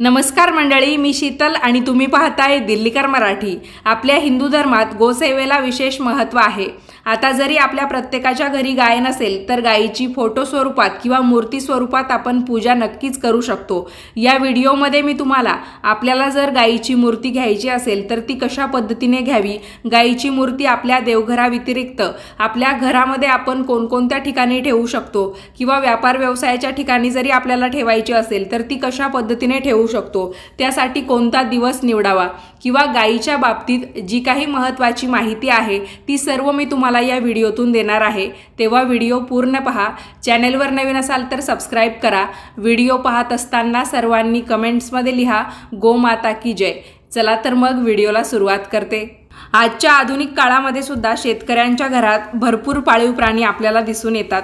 नमस्कार मंडळी मी शीतल आणि तुम्ही पाहताय दिल्लीकर मराठी. आपल्या हिंदू धर्मात गोसेवेला विशेष महत्त्व आहे. आता जरी आपल्या प्रत्येकाच्या घरी गाय नसेल तर गायीची फोटो स्वरूपात किंवा मूर्ती स्वरूपात आपण पूजा नक्कीच करू शकतो. या व्हिडिओमध्ये मी तुम्हाला आपल्याला जर गायीची मूर्ती घ्यायची असेल तर ती कशा पद्धतीने घ्यावी? गायीची मूर्ती आपल्या देवघराव्यतिरिक्त आपल्या घरामध्ये आपण कोणकोणत्या ठिकाणी ठेवू शकतो? किंवा व्यापार व्यवसायाच्या ठिकाणी जरी आपल्याला ठेवायची असेल तर ती कशा पद्धतीने ठेवू शकतो. त्यासाठी कोणता दिवस निवडावा? किंवा गायीच्या बाबतीत जी काही महत्त्वाची माहिती आहे ती सर्व मी तुम्हाला या व्हिडिओतून देणार आहे. तेव्हा व्हिडिओ पूर्ण पहा. चॅनेलवर नवीन असाल तर सबस्क्राईब करा. व्हिडिओ पाहत असताना सर्वांनी कमेंट्समध्ये लिहा गोमाता की जय. चला तर मग व्हिडिओला सुरुवात करते. आजच्या आधुनिक काळामध्ये सुद्धा शेतकऱ्यांच्या घरात भरपूर पाळीव प्राणी आपल्याला दिसून येतात.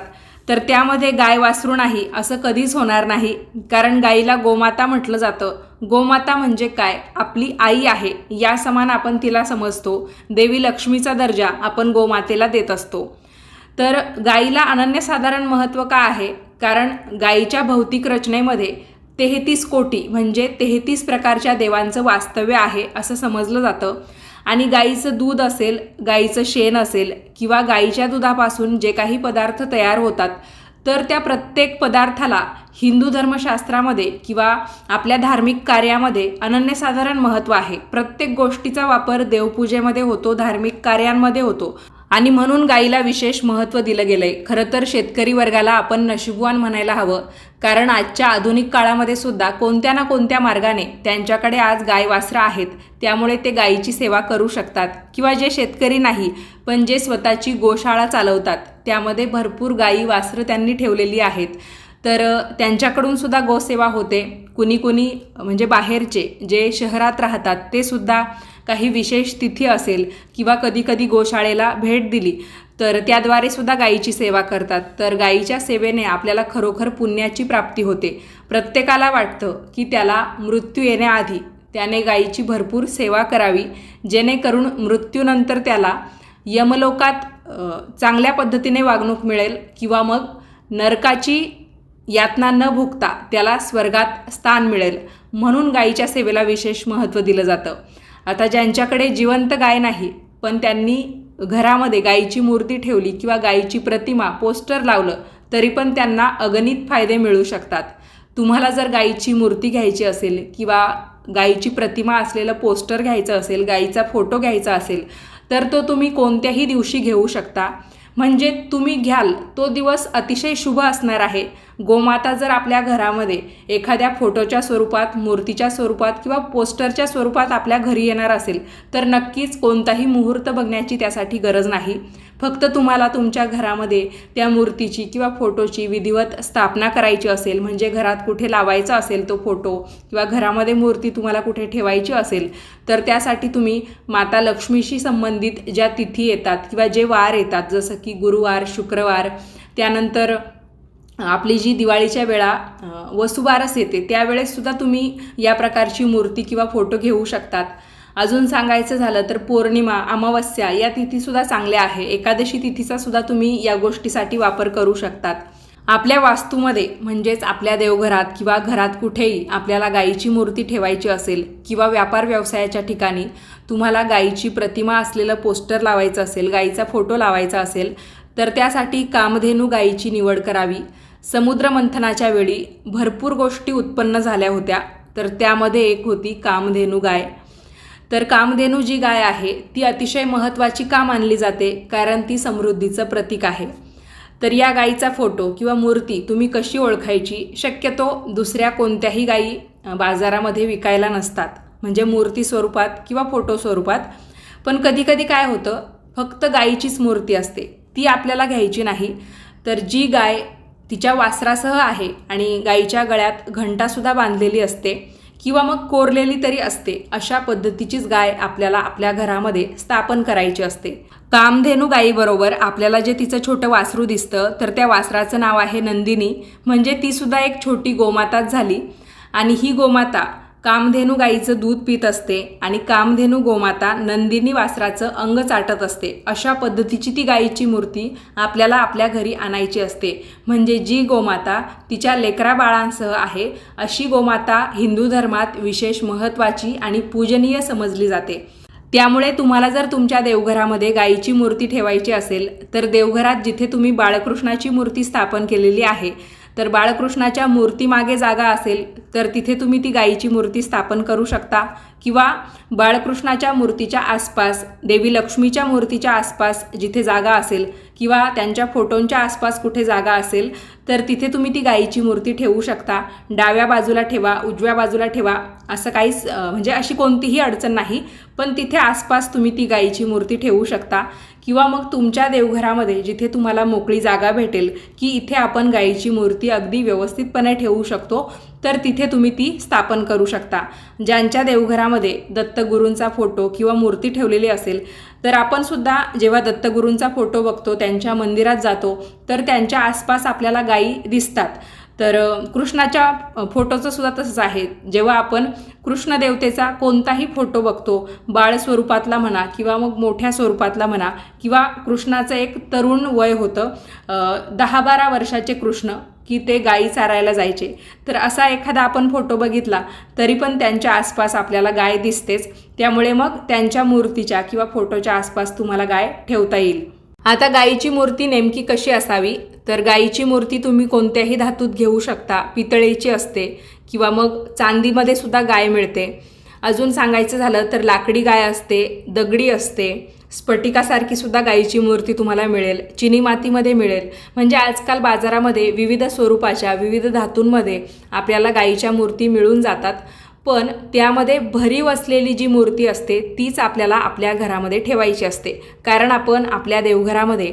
तर त्यामध्ये गाय वासरू नाही असं कधीच होणार नाही. कारण गाईला गोमाता म्हटलं जातं. गोमाता म्हणजे काय? आपली आई आहे. या समान आपण तिला समजतो. देवी लक्ष्मीचा दर्जा आपण गोमातेला देत असतो. तर गाईला अनन्यसाधारण महत्त्व का आहे? कारण गाईच्या भौतिक रचनेमध्ये तेहतीस कोटी म्हणजे तेहतीस प्रकारच्या देवांचं वास्तव्य आहे असं समजलं जातं. आणि गाईचं दूध असेल गाईचं शेण असेल किंवा गाईच्या दुधापासून जे काही पदार्थ तयार होतात तर त्या प्रत्येक पदार्थाला हिंदू धर्मशास्त्रामध्ये किंवा आपल्या धार्मिक कार्यामध्ये अनन्यसाधारण महत्त्व आहे. प्रत्येक गोष्टीचा वापर देवपूजेमध्ये होतो धार्मिक कार्यांमध्ये होतो. आणि म्हणून गाईला विशेष महत्त्व दिलं गेलं आहे खरं तर शेतकरी वर्गाला आपण नशिबवान म्हणायला हवं. कारण आजच्या आधुनिक काळामध्ये सुद्धा कोणत्या ना कोणत्या मार्गाने त्यांच्याकडे आज गाय वासरं आहेत त्यामुळे ते गायीची सेवा करू शकतात किंवा जे शेतकरी नाही पण जे स्वतःची गोशाळा चालवतात त्यामध्ये भरपूर गायी वासरं त्यांनी ठेवलेली आहेत. तर त्यांच्याकडून सुद्धा गोसेवा होते. कुणी कुणी म्हणजे बाहेरचे जे शहरात राहतात ते सुद्धा काही विशेष तिथी असेल किंवा कधीकधी गोशाळेला भेट दिली तर त्याद्वारे सुद्धा गायीची सेवा करतात. तर गायीच्या सेवेने आपल्याला खरोखर पुण्याची प्राप्ती होते. प्रत्येकाला वाटतं की त्याला मृत्यू येण्याआधी त्याने गायीची भरपूर सेवा करावी जेणेकरून मृत्यूनंतर त्याला यमलोकात चांगल्या पद्धतीने वागणूक मिळेल किंवा मग नरकाची यातना न भुगता त्याला स्वर्गात स्थान मिळेल. म्हणून गायीच्या सेवेला विशेष महत्त्व दिलं जातं. आता ज्यांच्याकडे जिवंत गाय नाही पण त्यांनी घरामध्ये गायीची मूर्ती ठेवली किंवा गायीची प्रतिमा पोस्टर लावलं तरी पण त्यांना अगणित फायदे मिळू शकतात. तुम्हाला जर गायीची मूर्ती घ्यायची असेल किंवा गायीची प्रतिमा असलेलं पोस्टर घ्यायचं असेल गायीचा फोटो घ्यायचा असेल तर तो तुम्ही कोणत्याही दिवशी घेऊ शकता. म्हणजे तुम्ही घ्याल तो दिवस अतिशय शुभ असणार आहे. गोमाता जर आपल्या घरामध्ये एखाद्या फोटोच्या स्वरूपात मूर्तीच्या स्वरूपात किंवा पोस्टरच्या स्वरूपात आपल्या घरी येणार असेल तर नक्कीच कोणताही मुहूर्त बघण्याची त्यासाठी गरज नाही. फक्त तुम्हाला तुमच्या घरामध्ये त्या मूर्तीची किंवा फोटोची विधिवत स्थापना करायची असेल म्हणजे घरात कुठे लावायचा असेल तो फोटो किंवा घरामध्ये मूर्ती तुम्हाला कुठे ठेवायची असेल तर त्यासाठी तुम्ही माता लक्ष्मीशी संबंधित ज्या तिथी येतात किंवा जे वार येतात जसं की गुरुवार शुक्रवार त्यानंतर आपली जी दिवाळीच्या वेळा वसुबारस येते त्यावेळेससुद्धा तुम्ही या प्रकारची मूर्ती किंवा फोटो घेऊ शकतात. अजून सांगायचं झालं तर पौर्णिमा अमावस्या या तिथीसुद्धा चांगल्या आहे. एकादशी तिथीचा सुद्धा तुम्ही या गोष्टीसाठी वापर करू शकतात. आपल्या वास्तूमध्ये म्हणजेच आपल्या देवघरात किंवा घरात कुठेही आपल्याला गायीची मूर्ती ठेवायची असेल किंवा व्यापार व्यवसायाच्या ठिकाणी तुम्हाला गायीची प्रतिमा असलेलं पोस्टर लावायचं असेल गायीचा फोटो लावायचा असेल तर त्यासाठी कामधेनू गायीची निवड करावी. समुद्र मंथनाच्या वेळी भरपूर गोष्टी उत्पन्न झाल्या होत्या तर त्यामध्ये एक होती कामधेनू गाय. तर कामधेनू जी गाय आहे ती अतिशय महत्त्वाची का मानली जाते? कारण ती समृद्धीचं प्रतीक आहे. तर या गायीचा फोटो किंवा मूर्ती तुम्ही कशी ओळखायची? शक्यतो दुसऱ्या कोणत्याही गायी बाजारामध्ये विकायला नसतात. म्हणजे मूर्ती स्वरूपात किंवा फोटो स्वरूपात. पण कधीकधी काय होतं फक्त गायीचीच मूर्ती असते. ती आपल्याला घ्यायची नाही. तर जी गाय तिच्या वासरासह आहे आणि गायीच्या गळ्यात घंटासुद्धा बांधलेली असते किंवा मग कोरलेली तरी असते अशा पद्धतीचीच गाय आपल्याला आपल्या घरामध्ये स्थापन करायची असते. कामधेनू गायीबरोबर आपल्याला जे तिचं छोटं वासरू दिसतं तर त्या वासराचं नाव आहे नंदिनी. म्हणजे ती सुद्धा एक छोटी गोमाताच झाली. आणि ही गोमाता कामधेनू गाईचं दूध पित असते आणि कामधेनू गोमाता नंदिनी वासराचं अंग चाटत असते. अशा पद्धतीची ती गाईची मूर्ती आपल्याला आपल्या घरी आणायची असते. म्हणजे जी गोमाता तिच्या लेकरा बाळांसह आहे अशी गोमाता हिंदू धर्मात विशेष महत्त्वाची आणि पूजनीय समजली जाते. त्यामुळे तुम्हाला जर तुमच्या देवघरामध्ये गाईची मूर्ती ठेवायची असेल तर देवघरात जिथे तुम्ही बाळकृष्णाची मूर्ती स्थापन केलेली आहे तर बाळकृष्णाच्या मूर्तीमागे जागा असेल तर तिथे तुम्ही ती गाईची मूर्ती स्थापन करू शकता. किंवा बाळकृष्णाच्या मूर्तीच्या आसपास देवी लक्ष्मीच्या मूर्तीच्या आसपास जिथे जागा असेल किंवा त्यांच्या फोटोंच्या आसपास कुठे जागा असेल तर तिथे तुम्ही ती गाईची मूर्ती ठेवू शकता. डाव्या बाजूला ठेवा उजव्या बाजूला ठेवा असं काहीच म्हणजे अशी कोणतीही अडचण नाही. पण तिथे आसपास तुम्ही ती गाईची मूर्ती ठेवू शकता. किंवा मग तुमच्या देवघरामध्ये जिथे तुम्हाला मोकळी जागा भेटेल की इथे आपण गाईची मूर्ती अगदी व्यवस्थितपणे ठेवू शकतो. तर तिथे तुम्ही ती स्थापन करू शकता. ज्यांच्या देवघरामध्ये दत्तगुरूंचा फोटो किंवा मूर्ती ठेवलेली असेल तर आपण सुद्धा जेव्हा दत्तगुरूंचा फोटो बघतो त्यांच्या मंदिरात जातो तर त्यांच्या आसपास आपल्याला गायी दिसतात. तर कृष्णाच्या फोटोचंसुद्धा फोटोचं सुद्धा तसंच आहे. जेव्हा आपण कृष्णदेवतेचा कोणताही फोटो बघतो बाळ स्वरूपातला म्हणा किंवा मग मोठ्या स्वरूपातला म्हणा किंवा कृष्णाचं एक तरुण वय होतं दहा बारा वर्षाचे कृष्ण की ते गायी चारायला जायचे. तर असा एखादा आपण फोटो बघितला तरी पण त्यांच्या आसपास आपल्याला गाय दिसतेच. त्यामुळे मग त्यांच्या मूर्तीच्या किंवा फोटोच्या आसपास तुम्हाला गाय ठेवता येईल. आता गायीची मूर्ती नेमकी कशी असावी? तर गायीची मूर्ती तुम्ही कोणत्याही धातूत घेऊ शकता. पितळेची असते किंवा मग चांदीमध्ये सुद्धा गाय मिळते. अजून सांगायचं झालं तर लाकडी गाय असते दगडी असते स्फटिकासारखी सुद्धा गायीची मूर्ती तुम्हाला मिळेल चिनी मातीमध्ये मिळेल. म्हणजे आजकाल बाजारामध्ये विविध स्वरूपाच्या विविध धातूंमध्ये आपल्याला गायीच्या मूर्ती मिळून जातात. पण त्यामध्ये भरीव असलेली जी मूर्ती असते तीच आपल्याला आपल्या घरामध्ये ठेवायची असते. कारण आपण आपल्या देवघरामध्ये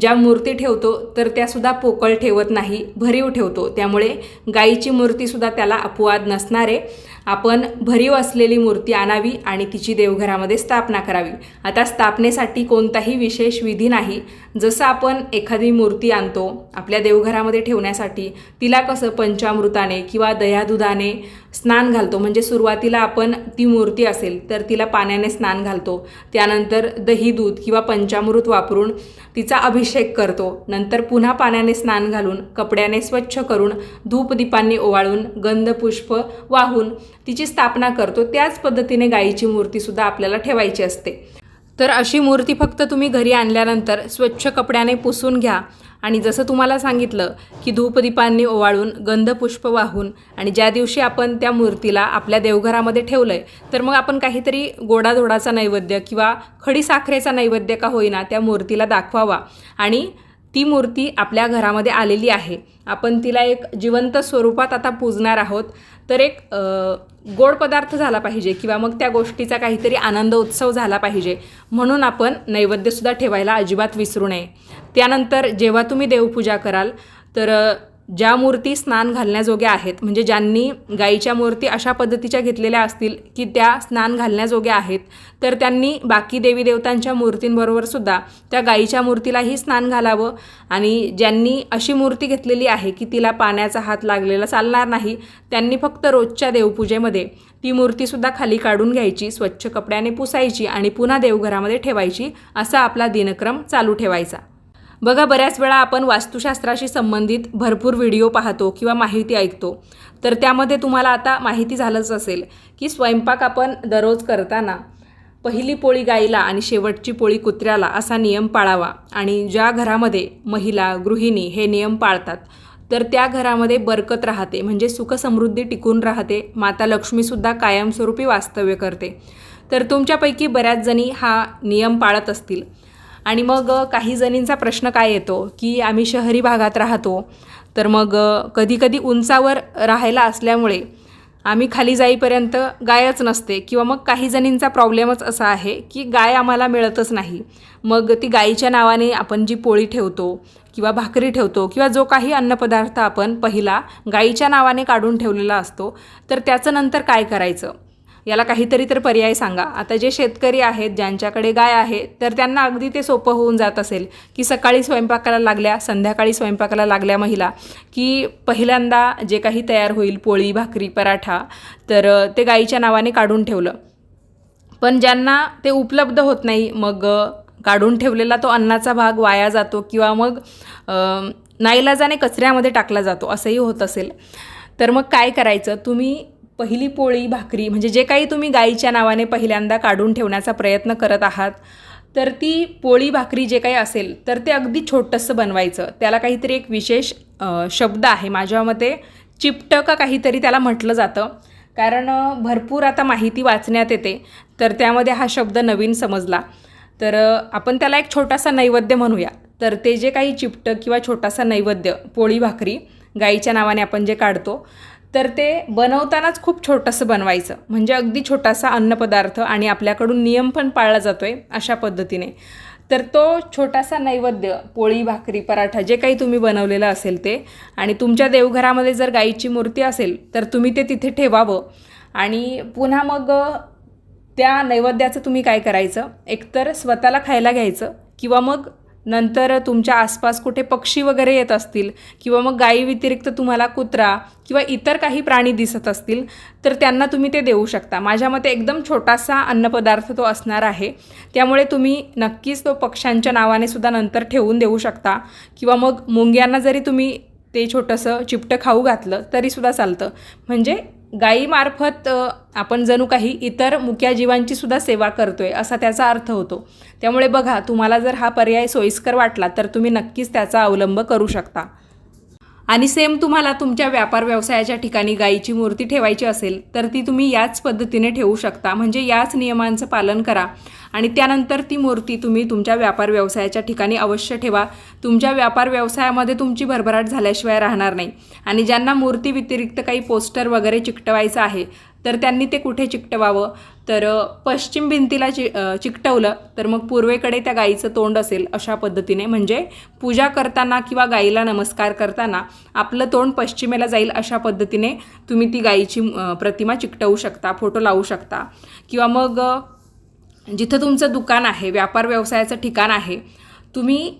ज्या मूर्ती ठेवतो तर त्यासुद्धा पोकळ ठेवत नाही भरीव ठेवतो. त्यामुळे गाईची मूर्तीसुद्धा त्याला अपवाद नसणारे. आपण भरीव असलेली मूर्ती आणावी आणि तिची देवघरामध्ये स्थापना करावी. आता स्थापनेसाठी कोणताही विशेष विधी नाही. जसं आपण एखादी मूर्ती आणतो आपल्या देवघरामध्ये ठेवण्यासाठी तिला कसं पंचामृताने किंवा दह्यादुधाने स्नान घालतो म्हणजे सुरुवातीला आपण ती मूर्ती असेल तर तिला पाण्याने स्नान घालतो. त्यानंतर दही दूध किंवा पंचामृत वापरून तिचा अभिषेक करतो. नंतर पुन्हा पाण्याने स्नान घालून कपड्याने स्वच्छ करून धूपदीपांनी ओवाळून गंधपुष्प वाहून तिची स्थापना करतो. त्याच पद्धतीने गायीची मूर्तीसुद्धा आपल्याला ठेवायची असते. तर अशी मूर्ती फक्त तुम्ही घरी आणल्यानंतर स्वच्छ कपड्याने पुसून घ्या. आणि जसं तुम्हाला सांगितलं की धूपदीपांनी ओवाळून गंधपुष्प वाहून आणि ज्या दिवशी आपण त्या मूर्तीला आपल्या देवघरामध्ये ठेवलं आहे तर मग आपण काहीतरी गोडाधोडाचा नैवेद्य किंवा खडी साखरेचा नैवेद्य का होईना त्या मूर्तीला दाखवावा. आणि ती मूर्ती आपल्या घरामध्ये आलेली आहे. आपण तिला एक जिवंत स्वरूपात आता पूजणार आहोत. तर एक गोड पदार्थ झाला पाहिजे किंवा मग त्या गोष्टीचा काहीतरी आनंद उत्सव झाला पाहिजे. म्हणून आपण नैवेद्यसुद्धा ठेवायला अजिबात विसरू नये. त्यानंतर जेव्हा तुम्ही देवपूजा कराल तर ज्या मूर्ती स्नान घालण्याजोग्या आहेत म्हणजे ज्यांनी गाईच्या मूर्ती अशा पद्धतीच्या घेतलेल्या असतील की त्या स्नान घालण्याजोग्या आहेत तर त्यांनी बाकी देवी देवतांच्या मूर्तींबरोबर सुद्धा त्या गाईच्या मूर्तीलाही स्नान घालावं. आणि ज्यांनी अशी मूर्ती घेतलेली आहे की तिला पाण्याचा हात लागलेला चालणार नाही त्यांनी फक्त रोजच्या देवपूजेमध्ये ती मूर्तीसुद्धा खाली काढून घ्यायची स्वच्छ कपड्याने पुसायची आणि पुन्हा देवघरामध्ये ठेवायची असा आपला दिनक्रम चालू ठेवायचा. बघा बऱ्याच वेळा आपण वास्तुशास्त्राशी संबंधित भरपूर व्हिडिओ पाहतो किंवा माहिती ऐकतो. तर त्यामध्ये तुम्हाला आता माहिती झालंच असेल की स्वयंपाक आपण दररोज करताना पहिली पोळी गाईला आणि शेवटची पोळी कुत्र्याला असा नियम पाळावा. आणि ज्या घरामध्ये महिला गृहिणी हे नियम पाळतात तर त्या घरामध्ये बरकत राहते म्हणजे सुखसमृद्धी टिकून राहते. माता लक्ष्मीसुद्धा कायमस्वरूपी वास्तव्य करते. तर तुमच्यापैकी बऱ्याच जणी हा नियम पाळत असतील. आणि मग काही जणींचा प्रश्न काय येतो की आम्ही शहरी भागात राहतो तर मग कधीकधी उंचावर राहायला असल्यामुळे आम्ही खाली जाईपर्यंत गायच नसते किंवा मग काही जणींचा प्रॉब्लेमच असा आहे की गाय आम्हाला मिळतच नाही. मग ती गायीच्या नावाने आपण जी पोळी ठेवतो किंवा भाकरी ठेवतो किंवा जो काही अन्नपदार्थ आपण पहिला गाईच्या नावाने काढून ठेवलेला असतो तर त्याचं नंतर काय करायचं? याला काहीतरी तर पर्याय सांगा. आता जे शेतकरी आहेत ज्यांच्याकडे गाय आहे तर त्यांना अगदी ते सोपं होऊन जात असेल की सकाळी स्वयंपाकाला लागल्या संध्याकाळी स्वयंपाकाला लागल्या महिला की पहिल्यांदा जे काही तयार होईल पोळी भाकरी पराठा तर ते गाईच्या नावाने काढून ठेवलं. पण ज्यांना ते उपलब्ध होत नाही मग काढून ठेवलेला तो अन्नाचा भाग वाया जातो किंवा मग नाईलाजाने कचऱ्यामध्ये टाकला जातो असंही होत असेल. तर मग काय करायचं? तुम्ही पहिली पोळी भाकरी म्हणजे जे काही तुम्ही गाईच्या नावाने पहिल्यांदा काढून ठेवण्याचा प्रयत्न करत आहात तर ती पोळी भाकरी जे काही असेल तर ते अगदी छोटंसं बनवायचं. त्याला काहीतरी एक विशेष शब्द आहे. माझ्या मते चिपटं का काहीतरी त्याला म्हटलं जातं. कारण भरपूर आता माहिती वाचण्यात येते. तर त्यामध्ये हा शब्द नवीन समजला. तर आपण त्याला एक छोटासा नैवेद्य म्हणूया. तर ते जे काही चिपटं किंवा छोटासा नैवेद्य पोळी भाकरी गाईच्या नावाने आपण जे काढतो तर ते बनवतानाच खूप छोटंसं बनवायचं. म्हणजे अगदी छोटासा अन्नपदार्थ आणि आपल्याकडून नियम पण पाळला जातो आहे अशा पद्धतीने. तर तो छोटासा नैवेद्य पोळी भाकरी पराठा जे काही तुम्ही बनवलेलं असेल ते आणि तुमच्या देवघरामध्ये जर गाईची मूर्ती असेल तर तुम्ही ते तिथे ठेवावं. आणि पुन्हा मग त्या नैवेद्याचं तुम्ही काय करायचं? एकतर स्वतःला खायला घ्यायचं किंवा मग नंतर तुमच्या आसपास कुठे पक्षी वगैरे येत असतील किंवा मग गायी व्यतिरिक्त तुम्हाला कुत्रा किंवा इतर काही प्राणी दिसत असतील तर त्यांना तुम्ही ते देऊ शकता. माझ्या मते एकदम छोटासा अन्नपदार्थ तो असणार आहे. त्यामुळे तुम्ही नक्कीच तो पक्ष्यांच्या नावाने सुद्धा नंतर ठेवून देऊ शकता. किंवा मग मुंग्यांना जरी तुम्ही ते छोटंसं चिपटं खाऊ घातलं तरीसुद्धा चालतं. म्हणजे गायीमार्फत आपण जणू काही इतर मुक्या जीवांची सुद्धा सेवा आहे असा त्याचा अर्थ होतो. त्यामुळे बघा तुम्हाला जर हा पर्याय सोयीस्कर वाटला तर तुम्ही नक्कीच त्याचा अवलंब करू शकता. आणि सेम तुम्हाला तुमच्या व्यापार व्यवसायाच्या ठिकाणी गायीची मूर्ती ठेवायची असेल तर ती तुम्ही याच पद्धतीने ठेवू शकता. म्हणजे याच नियमांचं पालन करा. आणि त्यानंतर ती मूर्ती तुम्ही तुमच्या व्यापार व्यवसायाच्या ठिकाणी अवश्य ठेवा. तुमच्या व्यापार व्यवसायामध्ये तुमची भरभराट झाल्याशिवाय राहणार नाही. आणि ज्यांना मूर्ती व्यतिरिक्त काही पोस्टर वगैरे चिकटवायचं आहे तर त्यांनी ते कुठे चिकटवावं? तर पश्चिम भिंतीला चि चिकटवलं तर मग पूर्वेकडे त्या गाईचं तोंड असेल अशा पद्धतीने. म्हणजे पूजा करताना किंवा गाईला नमस्कार करताना आपलं तोंड पश्चिमेला जाईल अशा पद्धतीने तुम्ही ती गाईची प्रतिमा चिकटवू शकता फोटो लावू शकता. किंवा मग जिथं तुमचं दुकान आहे व्यापार व्यवसायाचं ठिकाण आहे तुम्ही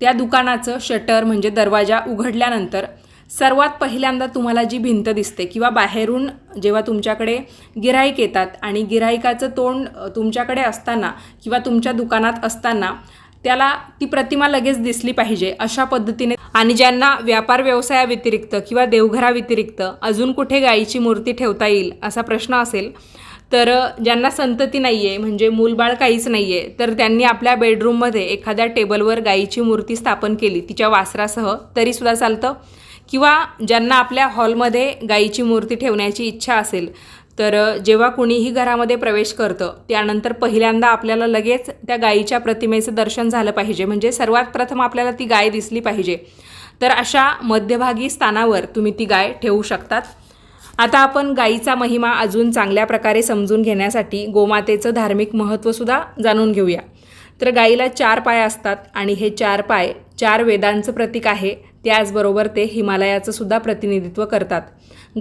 त्या दुकानाचं शटर म्हणजे दरवाजा उघडल्यानंतर सर्वात पहिल्यांदा तुम्हाला जी भिंत दिसते किंवा बाहेरून जेव्हा तुमच्याकडे गिराईक येतात आणि गिराईकाचं तोंड तुमच्याकडे असताना किंवा तुमच्या दुकानात असताना त्याला ती प्रतिमा लगेच दिसली पाहिजे अशा पद्धतीने. आणि ज्यांना व्यापार व्यवसायाव्यतिरिक्त किंवा देवघराव्यतिरिक्त अजून कुठे गायीची मूर्ती ठेवता येईल असा प्रश्न असेल तर ज्यांना संतती नाही आहे म्हणजे मूलबाळ काहीच नाही आहे तर त्यांनी आपल्या बेडरूममध्ये एखाद्या टेबलवर गाईची मूर्ती स्थापन केली तिच्या वासरासह तरीसुद्धा चालतं. किंवा ज्यांना आपल्या हॉलमध्ये गाईची मूर्ती ठेवण्याची इच्छा असेल तर जेव्हा कुणीही घरामध्ये प्रवेश करतं त्यानंतर पहिल्यांदा आपल्याला लगेच त्या गाईच्या प्रतिमेचं दर्शन झालं पाहिजे. म्हणजे सर्वात प्रथम आपल्याला ती गाय दिसली पाहिजे. तर अशा मध्यभागी स्थानावर तुम्ही ती गाय ठेवू शकतात. आता आपण गाईचा महिमा अजून चांगल्या प्रकारे समजून घेण्यासाठी गोमातेचं धार्मिक महत्त्वसुद्धा जाणून घेऊया. तर गाईला चार पाय असतात आणि हे चार पाय चार वेदांचं प्रतीक आहे. त्याचबरोबर ते हिमालयाचं सुद्धा प्रतिनिधित्व करतात.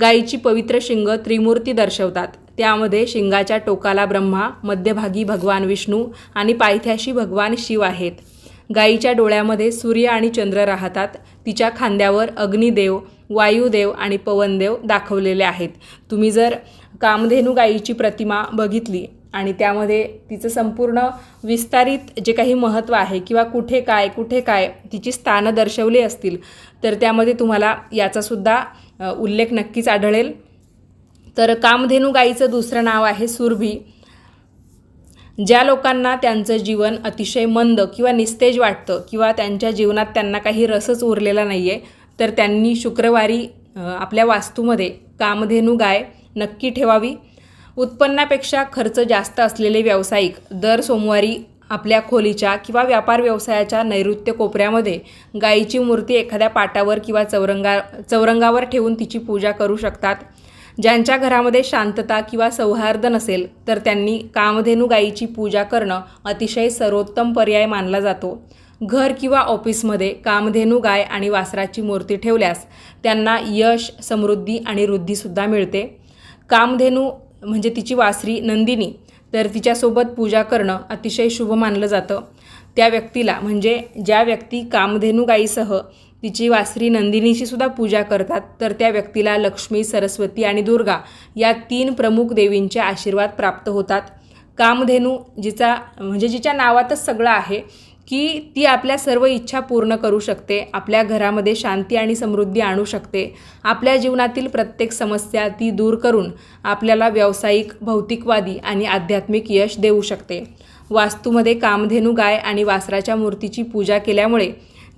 गाईची पवित्र शिंग त्रिमूर्ती दर्शवतात. त्यामध्ये शिंगाच्या टोकाला ब्रह्मा मध्यभागी भगवान विष्णू आणि पायथ्याशी भगवान शिव आहेत. गाईच्या डोळ्यामध्ये सूर्य आणि चंद्र राहतात. तिच्या खांद्यावर अग्निदेव वायुदेव आणि पवनदेव दाखवलेले आहेत. तुम्ही जर कामधेनू गाईची प्रतिमा बघितली आणि त्यामध्ये तिचं संपूर्ण विस्तारित जे काही महत्त्व आहे किंवा कुठे काय कुठे काय तिची स्थानं दर्शवली असतील तर त्यामध्ये तुम्हाला याचासुद्धा उल्लेख नक्कीच आढळेल. तर कामधेनू गाईचं दुसरं नाव आहे सुरभी. ज्या लोकांना त्यांचं जीवन अतिशय मंद किंवा निस्तेज वाटतं किंवा त्यांच्या जीवनात त्यांना काही रसच उरलेला नाही आहे तर त्यांनी शुक्रवारी आपल्या वास्तूमध्ये कामधेनू गाय नक्की ठेवावी. उत्पन्नापेक्षा खर्च जास्त असलेले व्यावसायिक दर सोमवारी आपल्या खोलीच्या किंवा व्यापार व्यवसायाच्या नैऋत्य कोपऱ्यामध्ये गायीची मूर्ती एखाद्या पाटावर किंवा चौरंगा चौरंगावर ठेवून तिची पूजा करू शकतात. ज्यांच्या घरामध्ये शांतता किंवा सौहार्द नसेल तर त्यांनी कामधेनू गायीची पूजा करणं अतिशय सर्वोत्तम पर्याय मानला जातो. घर किंवा ऑफिसमध्ये कामधेनू गाय आणि वासराची मूर्ती ठेवल्यास त्यांना यश समृद्धी आणि वृद्धीसुद्धा मिळते. कामधेनू म्हणजे तिची वासरी नंदिनी तर तिच्यासोबत पूजा करणं अतिशय शुभ मानलं जातं. त्या व्यक्तीला म्हणजे ज्या व्यक्ती कामधेनू गाईसह तिची वासरी नंदिनीची सुद्धा पूजा करतात तर त्या व्यक्तीला लक्ष्मी सरस्वती आणि दुर्गा या तीन प्रमुख देवींचे आशीर्वाद प्राप्त होतात. कामधेनू जिचा म्हणजे जिच्या नावातच सगळं आहे की ती आपल्या सर्व इच्छा पूर्ण करू शकते आपल्या घरामध्ये शांती आणि समृद्धी आणू शकते. आपल्या जीवनातील प्रत्येक समस्या ती दूर करून आपल्याला व्यावसायिक भौतिकवादी आणि आध्यात्मिक यश देऊ शकते. वास्तूमध्ये कामधेनू गाय आणि वासराच्या मूर्तीची पूजा केल्यामुळे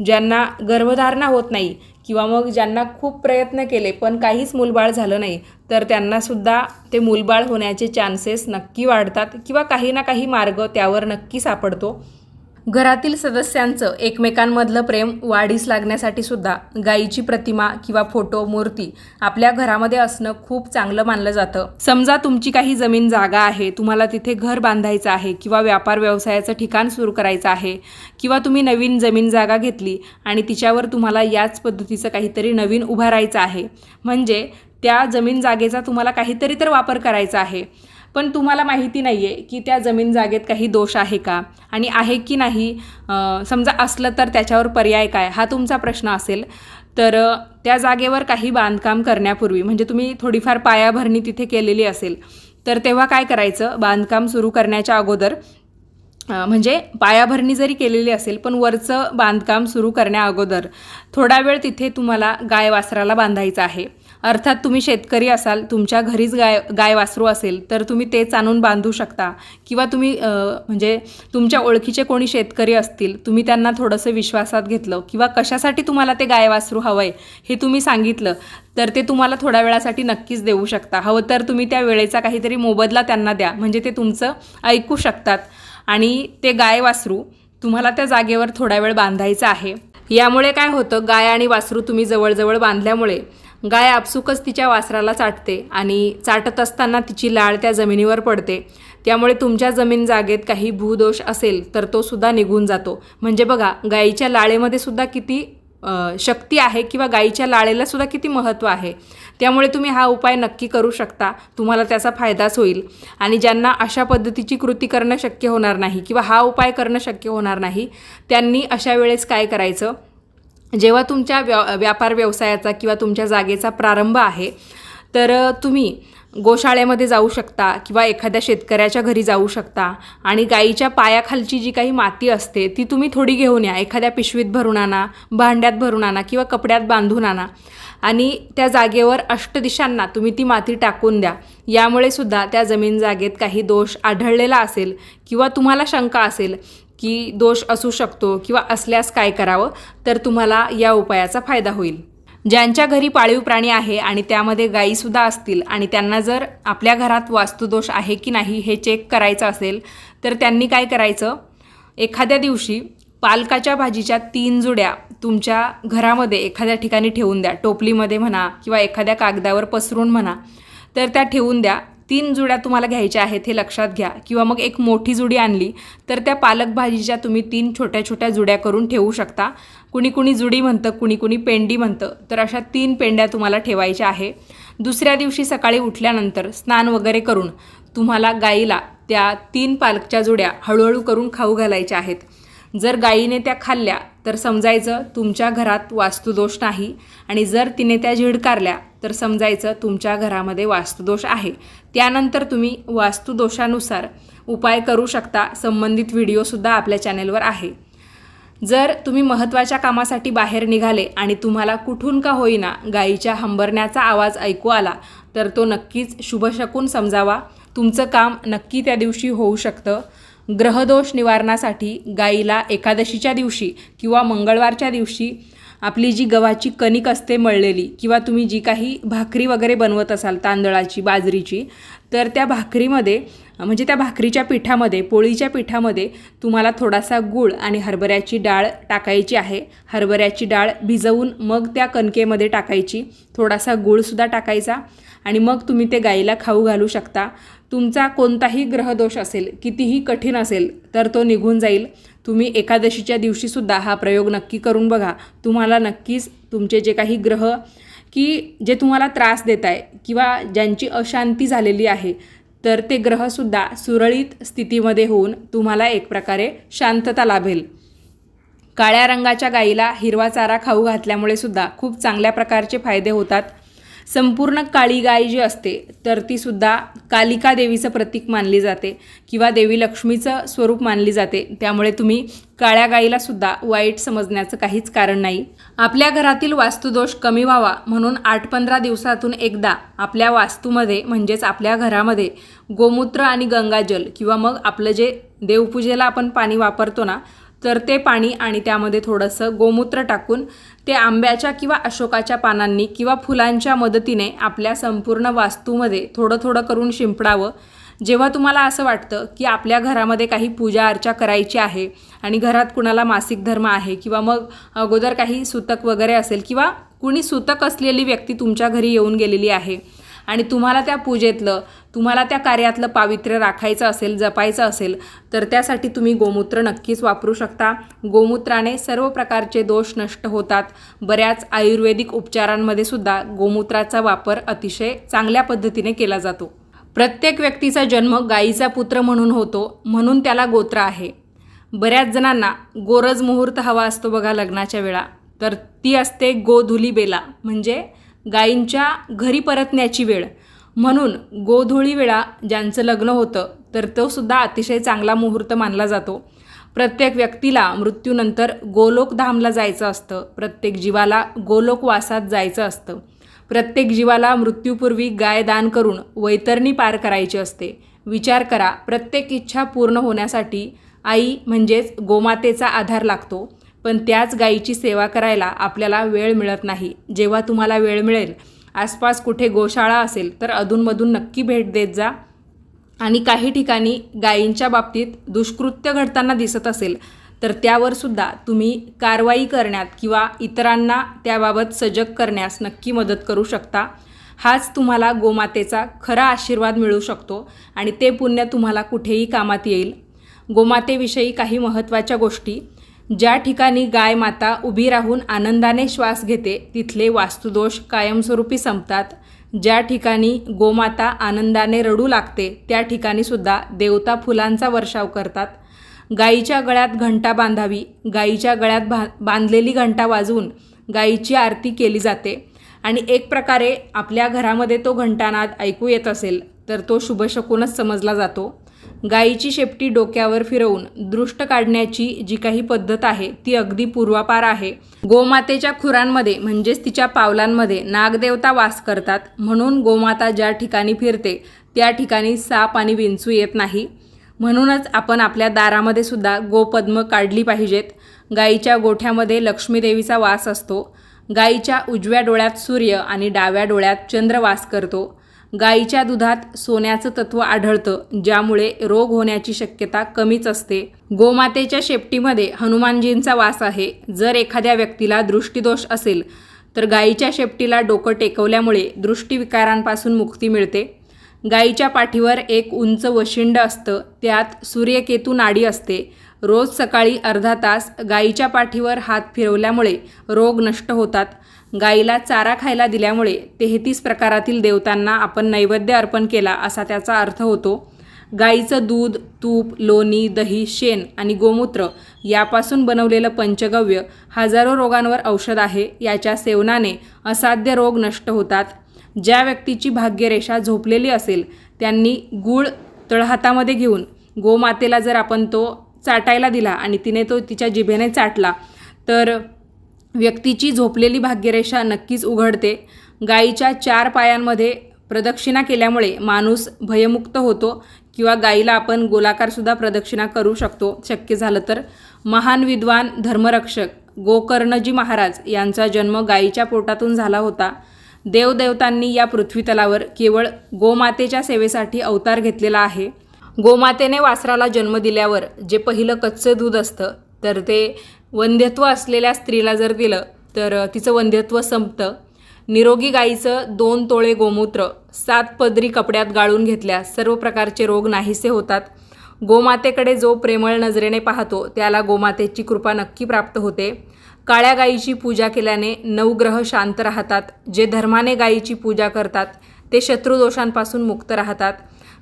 ज्यांना गर्भधारणा होत नाही किंवा मग ज्यांना खूप प्रयत्न केले पण काहीच मूलबाळ झालं नाही तर त्यांनासुद्धा ते मूलबाळ होण्याचे चान्सेस नक्की वाढतात किंवा काही ना काही मार्ग त्यावर नक्की सापडतो. घरातील सदस्यांचं एकमेकांमधलं प्रेम वाढीस लागण्यासाठी सुद्धा गायीची प्रतिमा किंवा फोटो मूर्ती आपल्या घरामध्ये असणं खूप चांगलं मानलं जातं. समजा तुमची काही जमीन जागा आहे तुम्हाला तिथे घर बांधायचं आहे किंवा व्यापार व्यवसायाचं ठिकाण सुरू करायचं आहे किंवा तुम्ही नवीन जमीन जागा घेतली आणि तिच्यावर तुम्हाला याच पद्धतीचं काहीतरी नवीन उभारायचं आहे म्हणजे त्या जमीन जागेचा तुम्हाला काहीतरी तर वापर करायचा आहे. पण तुम्हाला माहिती नाही आहे की त्या जमीन जागेत काही दोष आहे का? आणि आहे की नाही? समजा असलं तर त्याच्यावर पर्याय काय? हा तुमचा प्रश्न असेल. तर त्या जागेवर काही बांधकाम करण्यापूर्वी म्हणजे तुम्ही थोडीफार पायाभरणी तिथे केलेली असेल तर तेव्हा काय करायचं? बांधकाम सुरू करण्याच्या अगोदर म्हणजे पायाभरणी जरी केलेली असेल पण वरचं बांधकाम सुरू करण्या अगोदर थोडा वेळ तिथे तुम्हाला गाय वासराला बांधायचं आहे. अर्थात तुम्ही शेतकरी असाल तुमच्या घरीच गाय गाय वासरू असेल तर तुम्ही तेच आणून बांधू शकता. किंवा तुम्ही म्हणजे तुमच्या ओळखीचे कोणी शेतकरी असतील तुम्ही त्यांना थोडंसं विश्वासात घेतलं किंवा कशासाठी तुम्हाला ते गाय वासरू हवं आहे हे तुम्ही सांगितलं तर ते तुम्हाला थोड्या वेळासाठी नक्कीच देऊ शकता. हवं तर तुम्ही त्या वेळेचा काहीतरी मोबदला त्यांना द्या म्हणजे ते तुमचं ऐकू शकतात. आणि ते गाय वासरू तुम्हाला त्या जागेवर थोडा वेळ बांधायचं आहे. यामुळे काय होतं गाय आणि वासरू तुम्ही जवळजवळ बांधल्यामुळे गाय आपसुकच तिच्या वासराला चाटते आणि चाटत असताना तिची लाळ त्या जमिनीवर पडते. त्यामुळे तुमच्या जमीन जागेत काही भूदोष असेल तर तो सुद्धा निघून जातो. म्हणजे बघा गाईच्या लाळेमध्ये सुद्धा किती शक्ती आहे किंवा गाईच्या लाळेला सुद्धा किती महत्त्व आहे. त्यामुळे तुम्ही हा उपाय नक्की करू शकता. तुम्हाला त्याचा फायदाच होईल. आणि ज्यांना अशा पद्धतीची कृती करणं शक्य होणार नाही किंवा हा उपाय करणं शक्य होणार नाही त्यांनी अशा वेळेस काय करायचं? जेव्हा तुमच्या व्या व्यापार व्यवसायाचा किंवा तुमच्या जागेचा प्रारंभ आहे तर तुम्ही गोशाळ्यामध्ये जाऊ शकता किंवा एखाद्या शेतकऱ्याच्या घरी जाऊ शकता आणि गाईच्या पायाखालची जी काही माती असते ती तुम्ही थोडी घेऊन या. एखाद्या पिशवीत भरून आणा भांड्यात भरून आणा किंवा कपड्यात बांधून आणा आणि त्या जागेवर अष्टदिशांना तुम्ही ती माती टाकून द्या. यामुळे सुद्धा त्या जमीन जागेत काही दोष आढळलेला असेल किंवा तुम्हाला शंका असेल की दोष असू शकतो किंवा असल्यास काय करावं तर तुम्हाला या उपायाचा फायदा होईल. ज्यांच्या घरी पाळीव प्राणी आहे आणि त्यामध्ये गायीसुद्धा असतील आणि त्यांना जर आपल्या घरात वास्तुदोष आहे की नाही हे चेक करायचं असेल तर त्यांनी काय करायचं? एखाद्या दिवशी पालकाच्या भाजीच्या तीन जुड्या तुमच्या घरामध्ये एखाद्या ठिकाणी ठेवून द्या. टोपलीमध्ये म्हणा किंवा एखाद्या कागदावर पसरून म्हणा तर त्या ठेवून द्या. तीन जुड्या तुम्हाला घ्यायच्या आहेत हे लक्षात घ्या. किंवा मग एक मोठी जुडी आणली तर त्या पालक भाजीच्या तुम्ही तीन छोट्या छोट्या जुड्या करून ठेवू शकता. कुणी कुणी जुडी म्हणतं कुणी कुणी पेंडी म्हणतं तर अशा तीन पेंड्या तुम्हाला ठेवायच्या आहे. दुसऱ्या दिवशी सकाळी उठल्यानंतर स्नान वगैरे करून तुम्हाला गाईला त्या तीन पालकच्या जुड्या हळूहळू करून खाऊ घालायच्या आहेत. जर गाईने त्या खाल्ल्या तर समजायचं तुमच्या घरात वास्तुदोष नाही. आणि जर तिने त्या झिडकारल्या तर समजायचं तुमच्या घरामध्ये वास्तुदोष आहे. त्यानंतर तुम्ही वास्तुदोषानुसार उपाय करू शकता. संबंधित व्हिडिओसुद्धा आपल्या चॅनेलवर आहे. जर तुम्ही महत्त्वाच्या कामासाठी बाहेर निघाले आणि तुम्हाला कुठून का होईना गायीच्या हंबरण्याचा आवाज ऐकू आला तर तो नक्कीच शुभशकून समजावा. तुमचं काम नक्की त्या दिवशी होऊ शकतं. ग्रहदोष निवारणासाठी गाईला एकादशीच्या दिवशी किंवा मंगळवारच्या दिवशी आपली जी गव्हाची कणिक असते मळलेली किंवा तुम्ही जी काही भाकरी वगैरे बनवत असाल तांदळाची बाजरीची तर त्या भाकरीमध्ये म्हणजे त्या भाकरीच्या पिठामध्ये पोळीच्या पिठामध्ये तुम्हाला थोडासा गूळ आणि हरभऱ्याची डाळ टाकायची आहे. हरभऱ्याची डाळ भिजवून मग त्या कणकेमध्ये टाकायची. थोडासा गूळसुद्धा टाकायचा आणि मग तुम्ही ते गाईला खाऊ घालू शकता. तुमचा कोणताही ग्रहदोष असेल कितीही कठीण असेल तर तो निघून जाईल. तुम्ही एकादशीच्या दिवशीसुद्धा हा प्रयोग नक्की करून बघा. तुम्हाला नक्कीच तुमचे जे काही ग्रह की जे तुम्हाला त्रास देत आहे किंवा ज्यांची अशांती झालेली आहे तर ते ग्रहसुद्धा सुरळीत स्थितीमध्ये होऊन तुम्हाला एक प्रकारे शांतता लाभेल. काळ्या रंगाच्या गाईला हिरवा चारा खाऊ घातल्यामुळे सुद्धा खूप चांगल्या प्रकारचे फायदे होतात. संपूर्ण काळी गाय जी असते तर तीसुद्धा कालिका देवीचं प्रतीक मानली जाते किंवा देवी लक्ष्मीचं स्वरूप मानली जाते. त्यामुळे तुम्ही काळ्या गाईला सुद्धा वाईट समजण्याचं काहीच कारण नाही. आपल्या घरातील वास्तुदोष कमी व्हावा म्हणून आठ पंधरा दिवसातून एकदा आपल्या वास्तूमध्ये म्हणजेच आपल्या घरामध्ये गोमूत्र आणि गंगाजल किंवा मग आपलं जे देवपूजेला आपण पाणी वापरतो ना तर ते पाणी आणि त्यामध्ये थोडंसं गोमूत्र टाकून ते आंब्याच्या किंवा अशोकाच्या पानांनी किंवा फुलांच्या मदतीने आपल्या संपूर्ण वास्तूमध्ये थोडं थोडं करून शिंपडावं. जेव्हा तुम्हाला असं वाटतं की आपल्या घरामध्ये काही पूजा अर्चा करायची आहे आणि घरात कुणाला मासिक धर्म आहे किंवा मग अगोदर काही सुतक वगैरे असेल किंवा कुणी सुतक असलेली व्यक्ती तुमच्या घरी येऊन गेलेली आहे आणि तुम्हाला त्या पूजेतलं तुम्हाला त्या कार्यातलं पावित्र्य राखायचं असेल जपायचं असेल तर त्यासाठी तुम्ही गोमूत्र नक्कीच वापरू शकता. गोमूत्राने सर्व प्रकारचे दोष नष्ट होतात. बऱ्याच आयुर्वेदिक उपचारांमध्ये सुद्धा गोमूत्राचा वापर अतिशय चांगल्या पद्धतीने केला जातो. प्रत्येक व्यक्तीचा जन्म गायीचा पुत्र म्हणून होतो म्हणून त्याला गोत्र आहे. बऱ्याच जणांना गोरज मुहूर्त हवा असतो बघा लग्नाच्या वेळा. तर ती असते गोधुली बेला म्हणजे गायींच्या घरी परतण्याची वेळ. म्हणून गोधुळी वेळा ज्यांचं लग्न होतं तर तो सुद्धा अतिशय चांगला मुहूर्त मानला जातो. प्रत्येक व्यक्तीला मृत्यूनंतर गोलोकधामला जायचं असतं. प्रत्येक जीवाला गोलोकवासात जायचं असतं. प्रत्येक जीवाला मृत्यूपूर्वी गाय दान करून वैतरणी पार करायची असते. विचार करा प्रत्येक इच्छा पूर्ण होण्यासाठी आई म्हणजेच गोमातेचा आधार लागतो. पण त्याच गायीची सेवा करायला आपल्याला वेळ मिळत नाही. जेव्हा तुम्हाला वेळ मिळेल आसपास कुठे गोशाळा असेल तर अधूनमधून नक्की भेट देत जा. आणि काही ठिकाणी गायींच्या बाबतीत दुष्कृत्य घडताना दिसत असेल तर त्यावर सुद्धा तुम्ही कारवाई करण्यात किंवा इतरांना त्याबाबत सजग करण्यास नक्की मदत करू शकता. हाच तुम्हाला गोमातेचा खरा आशीर्वाद मिळू शकतो आणि ते पुण्य तुम्हाला कुठेही कामात येईल. गोमातेविषयी काही महत्त्वाच्या गोष्टी ज्या ठिकाणी गाय माता उभी राहून आनंदाने श्वास घेते तिथले वास्तुदोष कायमस्वरूपी संपतात. ज्या ठिकाणी गोमाता आनंदाने रडू लागते त्या ठिकाणी सुद्धा देवता फुलांचा वर्षाव करतात. गायीच्या गळ्यात घंटा बांधावी गायीच्या गळ्यात बा बांधलेली घंटा वाजवून गायीची आरती केली जाते. आणि एक प्रकारे आपल्या घरामध्ये तो घंटानाद ऐकू येत असेल तर तो शुभशकूनच समजला जातो. गायीची शेपटी डोक्यावर फिरवून दृष्ट काढण्याची जी काही पद्धत आहे ती अगदी पूर्वापार आहे. गोमातेच्या खुरांमध्ये म्हणजेच तिच्या पावलांमध्ये नागदेवता वास करतात. म्हणून गोमाता ज्या ठिकाणी फिरते त्या ठिकाणी साप आणि विंचू येत नाही. म्हणूनच आपण आपल्या दारामध्ये सुद्धा गोपद्म काढली पाहिजेत. गायीच्या गोठ्यामध्ये लक्ष्मीदेवीचा वास असतो. गायीच्या उजव्या डोळ्यात सूर्य आणि डाव्या डोळ्यात चंद्र वास करतो. गायीच्या दुधात सोन्याचं तत्व आढळतं ज्यामुळे रोग होण्याची शक्यता कमीच असते. गोमातेच्या शेपटीमध्ये हनुमानजींचा वास आहे. जर एखाद्या व्यक्तीला दृष्टीदोष असेल तर गाईच्या शेपटीला डोकं टेकवल्यामुळे दृष्टीविकारांपासून मुक्ती मिळते. गाईच्या पाठीवर एक उंच वशिंड असतं त्यात सूर्यकेतू नाडी असते. रोज सकाळी अर्धा तास गाईच्या पाठीवर हात फिरवल्यामुळे रोग नष्ट होतात. गाईला चारा खायला दिल्यामुळे तेहतीस प्रकारातील देवतांना आपण नैवेद्य अर्पण केला असा त्याचा अर्थ होतो. गाईचं दूध तूप लोणी दही शेण आणि गोमूत्र यापासून बनवलेलं पंचगव्य हजारो रोगांवर औषध आहे. याच्या सेवनाने असाध्य रोग नष्ट होतात. ज्या व्यक्तीची भाग्यरेषा झोपलेली असेल त्यांनी गूळ तळहातामध्ये घेऊन गोमातेला जर आपण तो चाटायला दिला आणि तिने तो तिच्या जिभेने चाटला तर व्यक्तीची झोपलेली भाग्यरेषा नक्कीच उघडते. गायीच्या चार पायांमध्ये प्रदक्षिणा केल्यामुळे माणूस भयमुक्त होतो किंवा गायीला आपण गोलाकारसुद्धा प्रदक्षिणा करू शकतो शक्य झालं तर. महान विद्वान धर्मरक्षक गोकर्णजी महाराज यांचा जन्म गायीच्या पोटातून झाला होता. देवदेवतांनी या पृथ्वीतलावर केवळ गोमातेच्या सेवेसाठी अवतार घेतलेला आहे. गोमातेने वासराला जन्म दिल्यावर जे पहिलं कच्चं दूध असतं तर ते वंध्यत्व असलेल्या स्त्रीला जर दिलं तर तिचं वंध्यत्व संपतं. निरोगी गाईचं दोन तोळे गोमूत्र सात पदरी कपड्यात गाळून घेतल्यास सर्व प्रकारचे रोग नाहीसे होतात. गोमातेकडे जो प्रेमळ नजरेने पाहतो त्याला गोमातेची कृपा नक्की प्राप्त होते. काळ्या गायीची पूजा केल्याने नवग्रह शांत राहतात. जे धर्माने गायीची पूजा करतात ते शत्रुदोषांपासून मुक्त राहतात.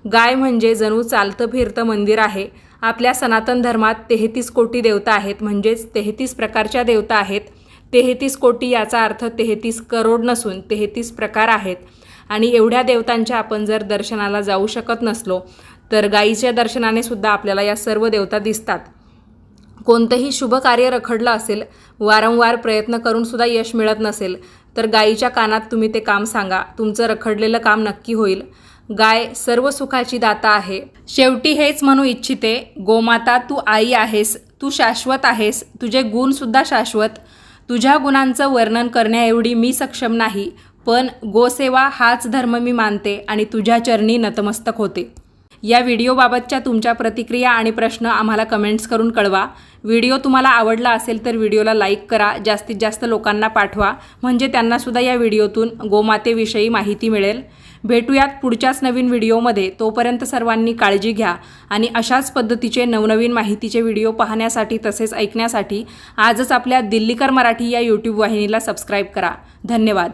गाय म्हणजे जणू चालतं फिरतं मंदिर आहे. आपल्या सनातन धर्मात तेहतीस कोटी देवता आहेत म्हणजेच तेहतीस प्रकारच्या देवता आहेत. तेहतीस कोटी याचा अर्थ तेहतीस करोड नसून तेहतीस प्रकार आहेत. आणि एवढ्या देवतांच्या आपण जर दर्शनाला जाऊ शकत नसलो तर गाईच्या दर्शनाने सुद्धा आपल्याला या सर्व देवता दिसतात. कोणतंही शुभ कार्य रखडलं असेल वारंवार प्रयत्न करून सुद्धा यश मिळत नसेल तर गायीच्या कानात तुम्ही ते काम सांगा. तुमचं रखडलेलं काम नक्की होईल. गाय सर्व सुखाची दाता आहे. शेवटी हेच म्हणू इच्छिते गोमाता तू आई आहेस तू शाश्वत आहेस तुझे गुणसुद्धा शाश्वत. तुझ्या गुणांचं वर्णन करण्याएवढी मी सक्षम नाही पण गोसेवा हाच धर्म मी मानते आणि तुझ्या चरणी नतमस्तक होते. या व्हिडिओबाबतच्या तुमच्या प्रतिक्रिया आणि प्रश्न आम्हाला कमेंट्स करून कळवा. व्हिडिओ तुम्हाला आवडला असेल तर व्हिडिओला लाईक करा जास्तीत जास्त लोकांना पाठवा. म्हणजे त्यांनासुद्धा या व्हिडिओतून गोमातेविषयी माहिती मिळेल. भेटूयात पुढच्याच नवीन व्हिडिओमध्ये. तोपर्यंत सर्वांनी काळजी घ्या आणि अशाच पद्धतीचे नवनवीन माहितीचे व्हिडिओ पाहण्यासाठी तसेच ऐकण्यासाठी आजच आपल्या दिल्लीकर मराठी या यूट्यूब वाहिनीला सबस्क्राईब करा. धन्यवाद.